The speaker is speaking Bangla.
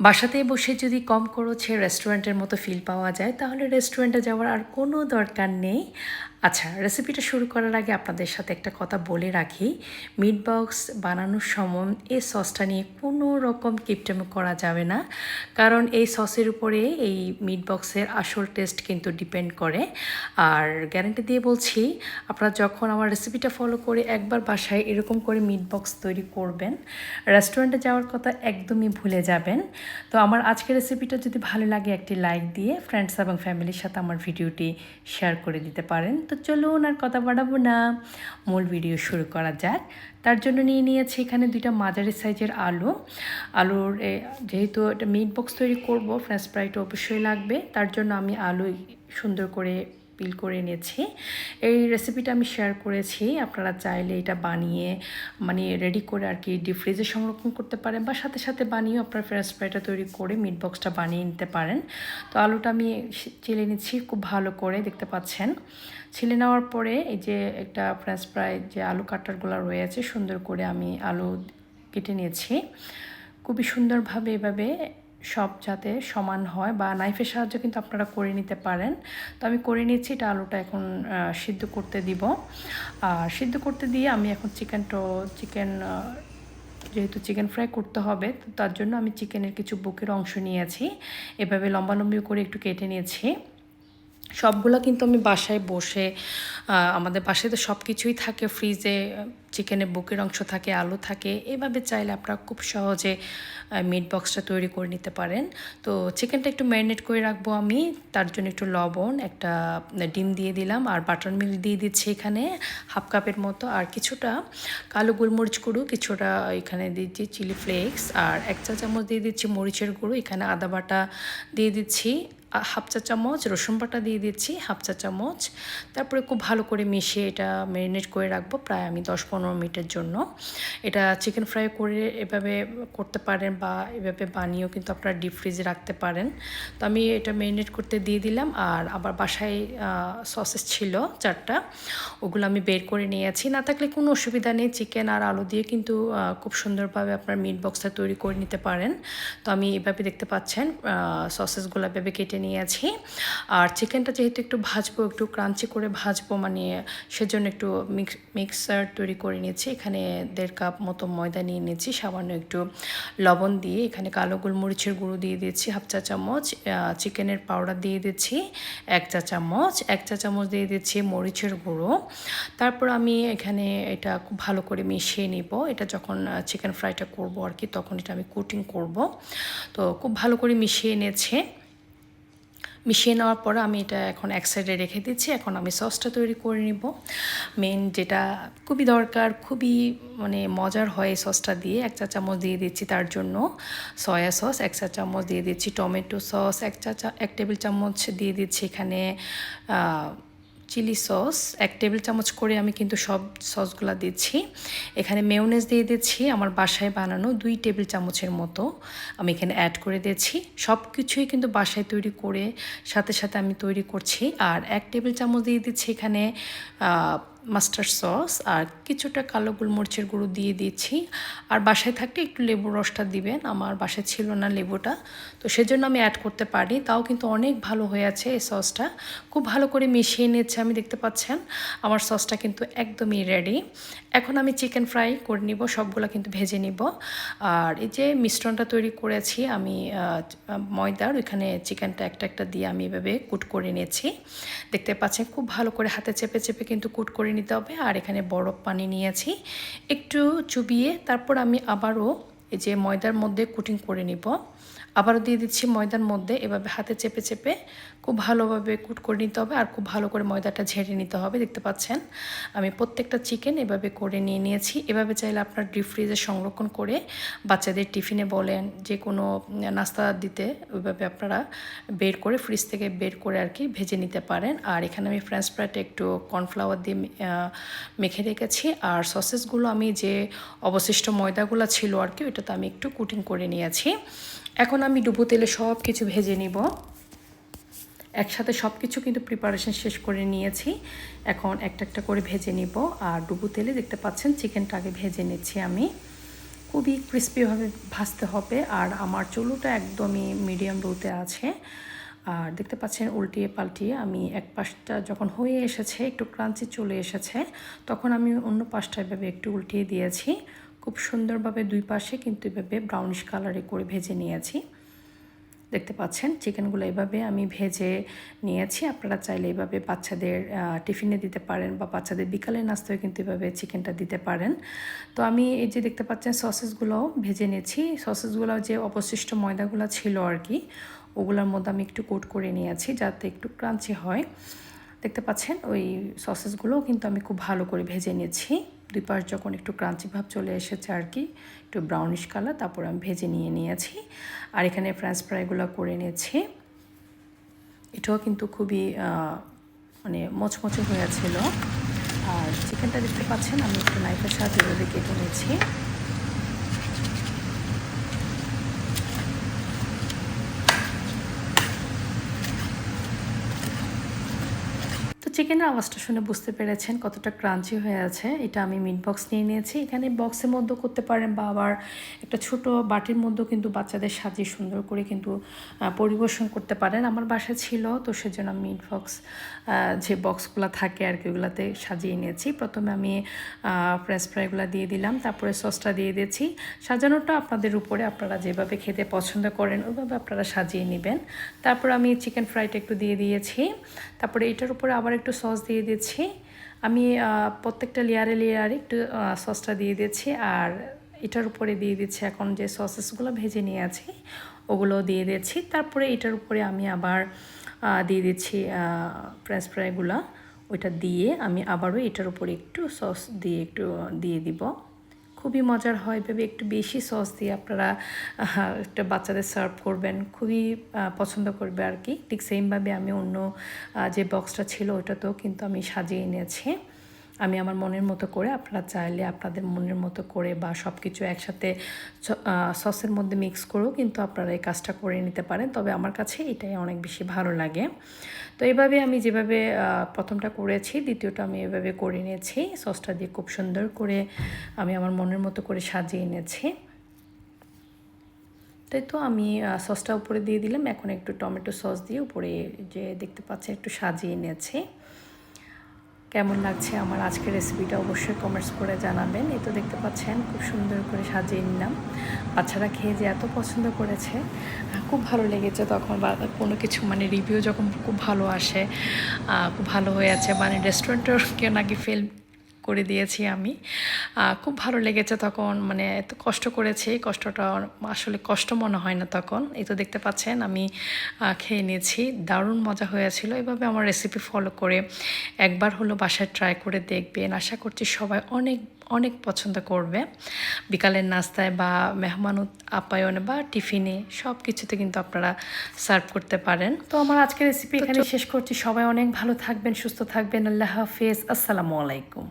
বাসাতেই বসে যদি কম খরচে রেস্টুরেন্টের মতো ফিল পাওয়া যায়, তাহলে রেস্টুরেন্টে যাওয়ার আর কোনো দরকার নেই। আচ্ছা রেসিপিটা শুরু করার আগে আপনাদের সাথে একটা কথা বলে রাখি। মিট বক্স বানানোর সময় এই সসটা নিয়ে কোনো রকম কিপটেমো করা যাবে না। কারণ এই সসের উপরে এই মিট বক্সের আসল টেস্ট কিন্তু ডিপেন্ড করে। আর গ্যারান্টি দিয়ে বলছি, আপনারা যখন আমার রেসিপিটা ফলো করে একবার বাসায় এরকম করে মিট বক্স তৈরি করবেন রেস্টুরেন্টে যাওয়ার কথা একদমই ভুলে যাবেন। তো আমার আজকের রেসিপিটা যদি ভালো লাগে একটি লাইক দিয়ে ফ্রেন্ডস এবং ফ্যামিলির সাথে আমার ভিডিওটি শেয়ার করে দিতে পারেন। তো চলুন আর কথা বাড়াবো না। মূল ভিডিও শুরু করা যাক। তার জন্য নিয়ে নিয়েছি এখানে দুইটা মাঝারি সাইজের আলু। আলুর যেহেতু এটা মিট বক্স তৈরি করব ফ্রেঞ্চ ফ্রাইটা অবশ্যই লাগবে। তার জন্য আমি আলু সুন্দর করে পিল করে নিয়েছি এই রেসিপিটা আমি শেয়ার করেছি, আপনারা চাইলে এটা বানিয়ে মানে রেডি করে আর কি ডিপ ফ্রিজে সংরক্ষণ করতে পারেন বা সাথে সাথে বানিয়েও আপনার ফ্রেঞ্চ ফ্রাইটা তৈরি করে মিট বক্সটা বানিয়ে নিতে পারেন। তো আলুটা আমি চিলে নিচ্ছি খুব ভালো করে, দেখতে পাচ্ছেন। ছিলে নেওয়ার পরে এই যে একটা ফ্রেঞ্চ ফ্রাই যে আলু কাটারগুলো রয়েছে, সুন্দর করে আমি আলু কেটে নিয়েছি। খুবই সুন্দরভাবে এভাবে সব যাতে সমান হয় বা নাইফের সাহায্যে কিন্তু আপনারা করে নিতে পারেন। তো আমি করে নিচ্ছি, এটা আলুটা এখন সিদ্ধ করতে দিব। আর সিদ্ধ করতে দিয়ে আমি এখন চিকেনটা চিকেন যেহেতু চিকেন ফ্রাই করতে হবে, তো তার জন্য আমি চিকেনের কিছু বুকের অংশ নিয়েছি। এভাবে লম্বালম্বি করে একটু কেটে নিয়েছি। সবগুলো কিন্তু আমি বাসায় বসে আমাদের বাসায় তো সব কিছুই থাকে, ফ্রিজে চিকেনের বুকের অংশ থাকে, আলু থাকে, এভাবে চাইলে আপনারা খুব সহজে মিট বক্সটা তৈরি করে নিতে পারেন। তো চিকেনটা একটু ম্যারিনেট করে রাখব আমি, তার জন্য একটু লবণ, একটা ডিম দিয়ে দিলাম, আর বাটার মিল্ক দিয়ে দিচ্ছি এখানে হাফ কাপের মতো, আর কিছুটা কালো গোলমরিচ গুঁড়ো, কিছুটা এখানে দিচ্ছি চিলি ফ্লেক্স আর এক চা চামচ দিয়ে দিচ্ছি মরিচের গুঁড়ো, এখানে আদা বাটা দিয়ে দিচ্ছি হাফ চা চামচ, রসুন বাটা দিয়ে দিচ্ছি, হাফ চা চামচ। তারপরে খুব ভালো করে মিশিয়ে এটা ম্যারিনেট করে রাখব প্রায় আমি দশ পনেরো মিনিটের জন্য। এটা চিকেন ফ্রাই করে এভাবে করতে পারেন বা এভাবে বানিয়েও কিন্তু আপনারা ডিপ ফ্রিজে রাখতে পারেন। তো আমি এটা ম্যারিনেট করতে দিয়ে দিলাম আর আবার বাসায় সসেস ছিল চারটা, ওগুলো আমি বের করে নিয়েছি না থাকলে কোনো অসুবিধা নেই, চিকেন আর আলু দিয়ে কিন্তু খুব সুন্দরভাবে আপনার মিট বক্সটা তৈরি করে নিতে পারেন। তো আমি এভাবে দেখতে পাচ্ছেন সসেসগুলো এভাবে কেটে নিয়েছি। আর চিকেনটা যেহেতু একটু ভাজবো, একটু ক্রাঞ্চি করে ভাজবো মানে সেজন্য একটু মিক্স মিক্সার তৈরি করে নিয়েছি। এখানে দেড় কাপ মতো ময়দা নিয়ে নিয়েছি, সামান্য একটু লবণ দিয়ে। এখানে কালো গোলমরিচের গুঁড়ো দিয়ে দিচ্ছি হাফ চা চামচ চিকেনের পাউডার দিয়ে দিচ্ছি এক চা চামচ, এক চা চামচ দিয়ে দিচ্ছি মরিচের গুঁড়ো। তারপর আমি এখানে এটা খুব ভালো করে মিশিয়ে নিব। এটা যখন চিকেন ফ্রাইটা করব আর কি, তখন এটা আমি কুটিং করব। তো খুব ভালো করে মিশিয়ে নিয়েছে। মিশিয়ে নেওয়ার পর আমি এটা এখন এক সাইডে রেখে দিচ্ছি। এখন আমি সসটা তৈরি করে নিব। মেন যেটা খুবই দরকার, খুবই মানে মজার হয় সসটা দিয়ে। এক চা চামচ দিয়ে দিচ্ছি তার জন্য সয়া সস এক চা চামচ দিয়ে দিচ্ছি টমেটো সস এক চা এক টেবিল চামচ দিয়ে দিচ্ছি এখানে চিলি সস, এক টেবিল চামচ করে আমি কিন্তু সব সসগুলো দিচ্ছি। এখানে মেয়োনেজ দিয়ে দিচ্ছি, আমার বাসায় বানানো দুই টেবিল চামচের মতো আমি এখানে অ্যাড করে দিয়েছি। সব কিছুই কিন্তু বাসায় তৈরি করে সাথে সাথে আমি তৈরি করছি। আর এক টেবিল চামচ দিয়ে দিচ্ছি এখানে মাস্টার্ড সস আর কিছুটা কালো গোলমরিচের গুঁড়ো দিয়ে দিচ্ছি আর বাসায় থাকলে একটু লেবুর রসটা দিবেন, আমার বাসায় ছিল না লেবুটা। তো সেজন্য আমি অ্যাড করতে পারি তাও কিন্তু অনেক ভালো হয়ে আছে এই সসটা খুব ভালো করে মিশিয়ে নিচ্ছে আমি দেখতে পাচ্ছেন। আমার সসটা কিন্তু একদমই রেডি এখন আমি চিকেন ফ্রাই করে নিব, সবগুলো কিন্তু ভেজে নিব। আর এই যে মিশ্রণটা তৈরি করেছি, আমি ময়দার, ওইখানে চিকেনটা একটা একটা দিয়ে আমি এভাবে কুট করে নিয়েছি। দেখতে পাচ্ছেন, খুব ভালো করে হাতে চেপে চেপে কিন্তু কুট করে নিতে হবে। আর এখানে বরফ পানি নিয়েছি। একটু চুবিয়ে তারপর আমি আবারও এই যে ময়দার মধ্যে কুটিং করে নিব। আবারও দিয়ে দিচ্ছি ময়দার মধ্যে, এভাবে হাতে চেপে চেপে খুব ভালোভাবে কুট করে নিতে হবে আর খুব ভালো করে ময়দাটা ঝেড়ে নিতে হবে, দেখতে পাচ্ছেন? আমি প্রত্যেকটা চিকেন এভাবে করে নিয়ে নিয়েছি। এভাবে চাইলে আপনার ডিপ ফ্রিজে সংরক্ষণ করে বাচ্চাদের টিফিনে বলেন, যে কোনো নাস্তা দিতে, ওইভাবে আপনারা বের করে ফ্রিজ থেকে বের করে আর কি ভেজে নিতে পারেন। আর এখানে আমি ফ্রেঞ্চ ফ্রাইটা একটু কর্নফ্লাওয়ার দিয়ে মেখে রেখেছি। আর সসেসগুলো আমি যে অবশিষ্ট ময়দাগুলো ছিল আর কি ওইটাতে আমি একটু কুটিং করে নিয়েছি। এখন আমি ডুবো তেলে সব কিছু ভেজে নিব। একসাথে সব কিছু কিন্তু প্রিপারেশন শেষ করে নিয়েছি। এখন একটা একটা করে ভেজে নিব। আর ডুবো তেলে দেখতে পাচ্ছেন চিকেনটা আগে ভেজে নিচ্ছি আমি। খুবই ক্রিস্পিভাবে ভাজতে হবে। আর আমার চুলুটা একদমই মিডিয়াম লোতে আছে। আর দেখতে পাচ্ছেন, উল্টিয়ে পাল্টিয়ে আমি এক পাশটা যখন হয়ে এসেছে, একটু ক্রাঞ্চি চলে এসেছে, তখন আমি অন্য পাশটা এভাবে একটু উল্টিয়ে দিয়েছি। খুব সুন্দরভাবে দুই পাশে কিন্তু এভাবে ব্রাউনিশ কালারে করে ভেজে নিয়েছি। দেখতে পাচ্ছেন চিকেনগুলো এভাবে আমি ভেজে নিয়েছি। আপনারা চাইলে এভাবে বাচ্চাদের টিফিনে দিতে পারেন বা বাচ্চাদের বিকালে নাস্তায় কিন্তু এভাবে চিকেনটা দিতে পারেন। তো আমি এই যে দেখতে পাচ্ছেন সসেসগুলোও ভেজে নিয়েছি। সসেসগুলো যে অবশিষ্ট ময়দাগুলো ছিল আর কি, ওগুলোর মধ্যে আমি একটু কোট করে নিয়েছি যাতে একটু ক্রাঞ্চি হয়। দেখতে পাচ্ছেন, ওই সসেসগুলোও কিন্তু আমি খুব ভালো করে ভেজে নিয়েছি। দুই পাশ যখন একটু ক্রাঞ্চি ভাব চলে এসেছে আর কি, একটু ব্রাউনিশ কালার তারপর আমি ভেজে নিয়ে নিয়েছি। আর এখানে ফ্রেঞ্চ ফ্রাইগুলো করে নিয়েছি। এটাও কিন্তু খুবই মানে মচমচে হয়েছিল। আর চিকেনটা দেখতে পাচ্ছেন, আমি একটু নাইফের সাহায্যে কেটে নিয়েছি। চিকেনের আওয়াজটা শুনে বুঝতে পেরেছেন কতটা ক্রাঞ্চি হয়ে আছে। এটা আমি মিট বক্স নিয়ে নিয়েছি। এখানে বক্সের মধ্যেও করতে পারেন বা আবার একটা ছোট বাটির মধ্যেও কিন্তু বাচ্চাদের সাজিয়ে সুন্দর করে কিন্তু পরিবেশন করতে পারেন। আমার বাসা ছিল, তো সেজন্য আমি মিট বক্স যে বক্সগুলো থাকে আর কি, ওগুলোতে সাজিয়ে নিয়েছি। প্রথমে আমি ফ্রেঞ্চ ফ্রাইগুলো দিয়ে দিলাম, তারপরে সসটা দিয়ে দিয়েছি। সাজানোটা আপনাদের উপরে আপনারা যেভাবে খেতে পছন্দ করেন, ওইভাবে আপনারা সাজিয়ে নেবেন। তারপর আমি চিকেন ফ্রাইটা একটু দিয়ে দিয়েছি। তারপরে এটার উপরে আবার একটু সস দিয়ে দিচ্ছি। আমি প্রত্যেকটা লেয়ারে লেয়ারে একটু সসটা দিয়ে দিচ্ছি। আর এটার উপরে দিয়ে দিচ্ছি এখন যে সসেসগুলো ভেজে নিয়ে আছি ওগুলো দিয়ে দিচ্ছি। তারপরে এটার উপরে আমি আবার দিয়ে দিচ্ছি ফ্রেঞ্চ ফ্রাইগুলো ওইটা দিয়ে আমি আবারও এটার উপরে একটু সস দিয়ে একটু, দিয়ে দিব। খুবই মজার হয়। ভেবে একটু বেশি সস দিয়ে আপনারা একটা বাচ্চাদের সার্ভ করবেন। খুবই পছন্দ করবে আর কি। ঠিক সেমভাবে আমি অন্য যে বক্সটা ছিল ওটাতেও কিন্তু আমি সাজিয়ে এনেছি। আমি আমার মনের মতো করে, আপনারা চাইলে আপনাদের মনের মতো করে বা সব কিছু একসাথে সসের মধ্যে মিক্স করেও কিন্তু আপনারা এই কাজটা করে নিতে পারেন। তবে আমার কাছে এটাই অনেক বেশি ভালো লাগে। তো এভাবে আমি যেভাবে প্রথমটা করেছি, দ্বিতীয়টা আমি এভাবে করে নিয়েছি। সসটা দিয়ে খুব সুন্দর করে আমি আমার মনের মতো করে সাজিয়ে এনেছি তাই তো আমি সসটা উপরে দিয়ে দিলাম। এখন একটু টমেটো সস দিয়ে উপরে যে দেখতে পাচ্ছেন একটু সাজিয়ে নিয়েছি। কেমন লাগছে আমার আজকের রেসিপিটা অবশ্যই কমেন্টস করে জানাবেন। এই তো দেখতে পাচ্ছেন, খুব সুন্দর করে সাজিয়ে নিলাম। বাচ্চারা খেয়ে যে এত পছন্দ করেছে খুব ভালো লেগেছে তখন বা কোনো কিছু মানে রিভিউ যখন খুব ভালো আসে খুব ভালো হয়ে আছে। মানে রেস্টুরেন্টের নাকি ফেল করে দিয়েছি আমি। খুব ভালো লেগেছে তখন মানে এত কষ্ট করেছি, কষ্টটা আসলে কষ্ট মনে হয় না তখন। এই তো দেখতে পাচ্ছেন, আমি খেয়ে নিয়েছি, দারুণ মজা হয়েছিল। এভাবে আমার রেসিপি ফলো করে একবার হলো বাসায় ট্রাই করে দেখবেন। আশা করছি সবাই অনেক অনেক পছন্দ করবে। বিকালের নাস্তায় বা মেহমান আপ্যায়নে বা টিফিনে সব কিছুতে কিন্তু আপনারা সার্ভ করতে পারেন। তো আমার আজকের রেসিপি এখানে শেষ করছি। সবাই অনেক ভালো থাকবেন সুস্থ থাকবেন। আল্লাহ হাফিজ। আসসালামু আলাইকুম।